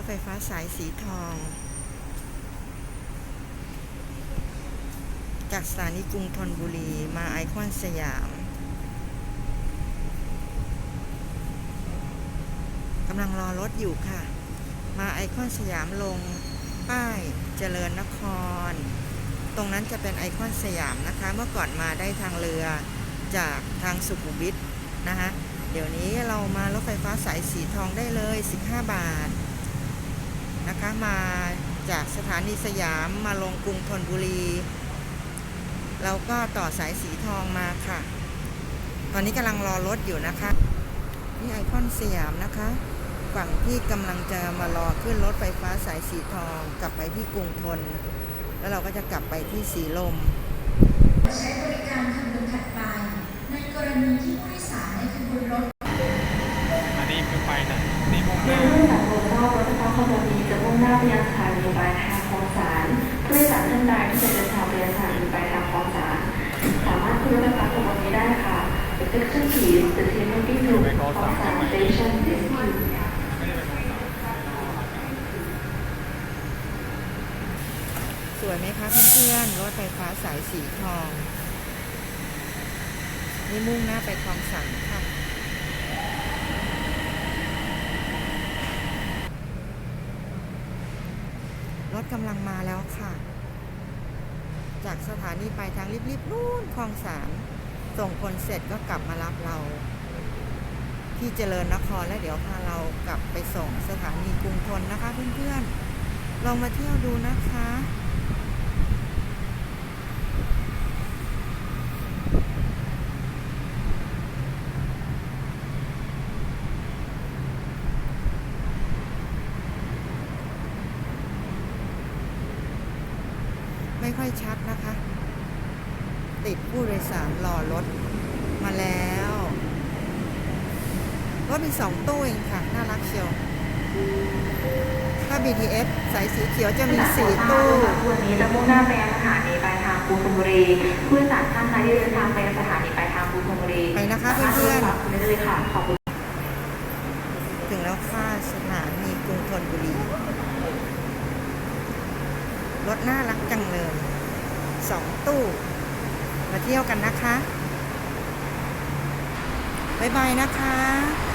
ถไฟฟ้าสายสีทอง จากสถานีกรุงธนบุรีมาไอคอนสยามกำลังรอรถอยู่ค่ะ มาไอคอนสยามลงป้ายเจริญนคร ตรงนั้นจะเป็นไอคอนสยามนะคะ เมื่อก่อนมาได้ทางเรือจากทางสุขุมวิทนะคะเดี๋ยวนี้เรามารถไฟฟ้าสายสีทองได้เลย 15 บาท นะคะ มาจากสถานีสยามมาลงกรุงธนบุรีเราก็ต่อสายสีทองมาค่ะ ตอนนี้กำลังรอรถอยู่นะคะ นี่ไอคอนสยามนะคะฝั่งที่กำลังจะมารอขึ้นรถไฟฟ้าสายสีทอง กลับไปที่กรุงทนแล้วเราก็จะกลับไปที่สีลม ใช้บริการขบวนถัดไป ในกรณีที่ผู้โดยสาร อบรถไฟฟ้าขบวนนี้จะมุ่งหน้าไปยังสถานีปลายทางคลองสารผู้โดยสารท่านใดที่จะเดินทางไปยังสถานีปลายทางคลองสารสามารถขึ้นรถไฟฟ้าขบวนนี้ได้ค่ะ section 4 the Timothy to คลองสาร Station is due ไม่ได้ไปมุ่งหน้าสวยไหมคะเพื่อนๆรถไฟฟ้าสายสีทอง นี่มุ่งหน้าไปคลองสันค่ะ ร ถกำลังมาแล้วค่ะ จากสถานีไปทางรีบๆนู่นคลองสามส่งคนเสร็จก็กลับมารับเรา ที่เจริญนครแล้วเดี๋ยวพาเรากลับไปส่งสถานีกรุงทนนะคะเพื่อนๆลองมาเที่ยวดูนะคะ ไม่ค่อยชัดนะคะ ติดผู้โดยสารรอรถมาแล้วรถมีสองตู้เองค่ะ น่ารักเชียว ถ้า BTS สายสีเขียวจะมีสี่ตู้วันนี้จะมุ่งหน้าไปยังสถานีปลายทางกรุงธนบุรีผู้โดยสารท่านใดที่เดินทางไปยังสถานีปลายทางกรุงธนบุรีไปนะคะสามารถเพื่อนๆขึ้รถไฟฟ้าได้เลยค่ะขอบคุณถึงแล้วค่ะสถานีกรุงธนบุรี รถน่ารักจังเลยสองตู้ มาเที่ยวกันนะคะ บ๊ายบายนะคะ